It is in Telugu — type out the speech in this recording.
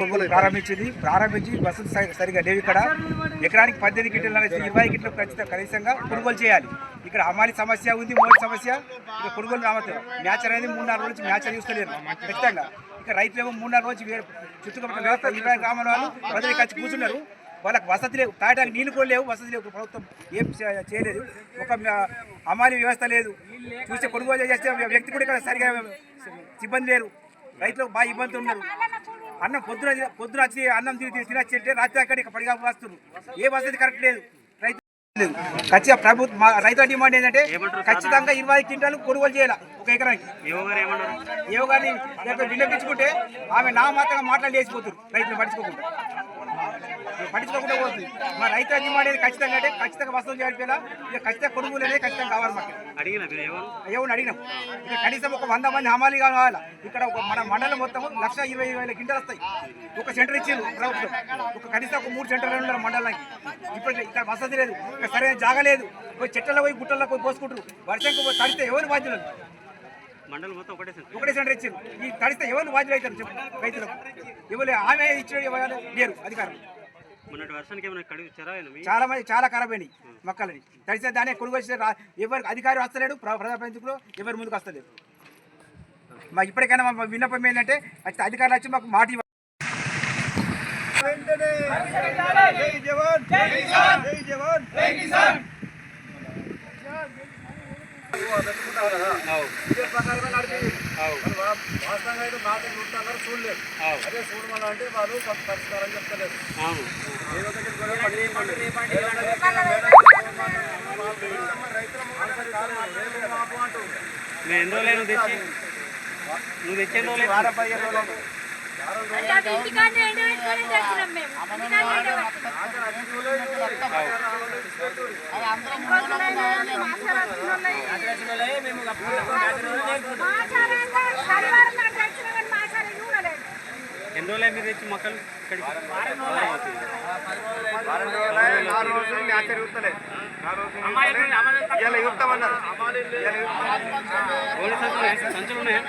కొనుగోలు ప్రారంభించింది. ప్రారంభించి బస్సులు సరిగా లేవు ఇక్కడ. ఎకరానికి పద్దెనిమిది గిట్లు అనేది ఇరవై గిట్లు ఖచ్చితంగా కనీసంగా కొనుగోలు చేయాలి. ఇక్కడ అమ్మాలి సమస్య ఉంది మోడీ సమస్య. ఇక్కడ కొనుగోలు రావచ్చు మ్యాచ్ అనేది మూడు నాలుగు రోజు మ్యాచ్ చూస్తలేరు. ఖచ్చితంగా. ఇక్కడ రైతులేమో మూడు నాలుగు రోజు చుట్టుపక్కల వ్యవస్థ ఇరవై గ్రామాల వాళ్ళు ప్రజలు వచ్చి కూర్చున్నారు. వాళ్ళకి వసతి లేవు. తాగడానికి నీళ్ళు కూడా లేవు. వసతి లేవు. ప్రభుత్వం ఏం చేయలేదు. ఒక అమాలి వ్యవస్థ లేదు. చూస్తే కొనుగోలు చేస్తే వ్యక్తి కూడా ఇక్కడ సరిగా సిబ్బంది లేరు. రైతులకు బాగా ఇబ్బందులు ఉన్నారు. అన్నం పొద్దున పొద్దున వచ్చి అన్నం తిని తినచ్చి అంటే రాత్రి అక్కడ ఇక పడిగా వస్తున్నారు ఏ వసతి కరెక్ట్ లేదు. రైతు లేదు. ఖచ్చితంగా ప్రభుత్వం రైతుల డిమాండ్ ఏంటంటే ఖచ్చితంగా ఇరవై క్వింటాలు కొనుగోలు చేయాలి ఒక ఎకరానికి. ఏవో గారు ఏమన్నారు? ఏవో కానీ లేకపోతే విన్నపించుకుంటే ఆమె నా మాత్రంగా మాట్లాడి వేసిపోతారు రైతులు పట్టించుకోకుండా. పట్టించుకోకుండా పోతుంది. మా రైతుల డిమాండ్ అనేది ఖచ్చితంగా అంటే ఖచ్చితంగా వసూలు చేయాలి ఇక ఖచ్చితంగా కొనుగోలు అనేది ఖచ్చితంగా కావాలి మాకు. అడిగిన ఎవరు? అడిగినాం? ఇక కనీసం ఒక వంద మంది హమాలి కావాలి? ఇక్కడ ఒక మన మండలం మొత్తం లక్ష ఇరవై వేల గింటలు వస్తాయి. ఒక సెంటర్ ఇచ్చింది ప్రభుత్వం. ఒక కనీసం ఒక మూడు సెంటర్లు ఉన్నారు మండలానికి. ఇప్పుడు ఇక్కడ వసతి లేదు. ఇక్కడ సరైన జాగా లేదు. పోయి చెట్లలో పోయి గుట్టల్లో పోయి పోసుకుంటారు వర్షంకు పోయి తడితే ఎవరు బాధ్యులు? మండలం మొత్తం ఒకటే సెంటర్. ఒకటే సెంటర్ ఇచ్చింది ఈ తడిస్తే ఎవరు బాధ్యులు అవుతారు చెప్పు రైతులకు? ఎవరు ఆమె ఇచ్చిన లేరు అధికారులు. మొన్నటి వర్షానికి ఏమైనా కడిగి చెరాయినా మీ? చాలా మంది చాలా ఖరాబ్ అయినాయి మొక్కలని. తడిస్తే దాన్ని కొనుగోలు ఎవరు అధికారి వస్తలేడు ప్ర- ప్రజాప్రతినిధులు ఎవరు ముందుకు వస్తలేరు. మాకు ఇప్పటికైనా మా విన్నపం ఏంటంటే అధికారులు వచ్చి మాకు మాట ఇవ్వాలి. ఇదే ప్రకారమే నడిపి. వాస్తవంగా అయితే మాట చూస్తున్నారు, చూడలేదు. అదే చూడమని అంటే వాళ్ళు కొంత పరిష్కారం చెప్తలేదు. కాదు, ఎన్ని రోజులు తెచ్చి? నువ్వు తెచ్చి ఎన్ని రోజులు? వారం పదిహేను రోజులు అవుతుంది. అంటే ఎన్ని రోజులు మీరు తెచ్చి మొక్కలు ఇక్కడికి సంచులు ఉన్నాయా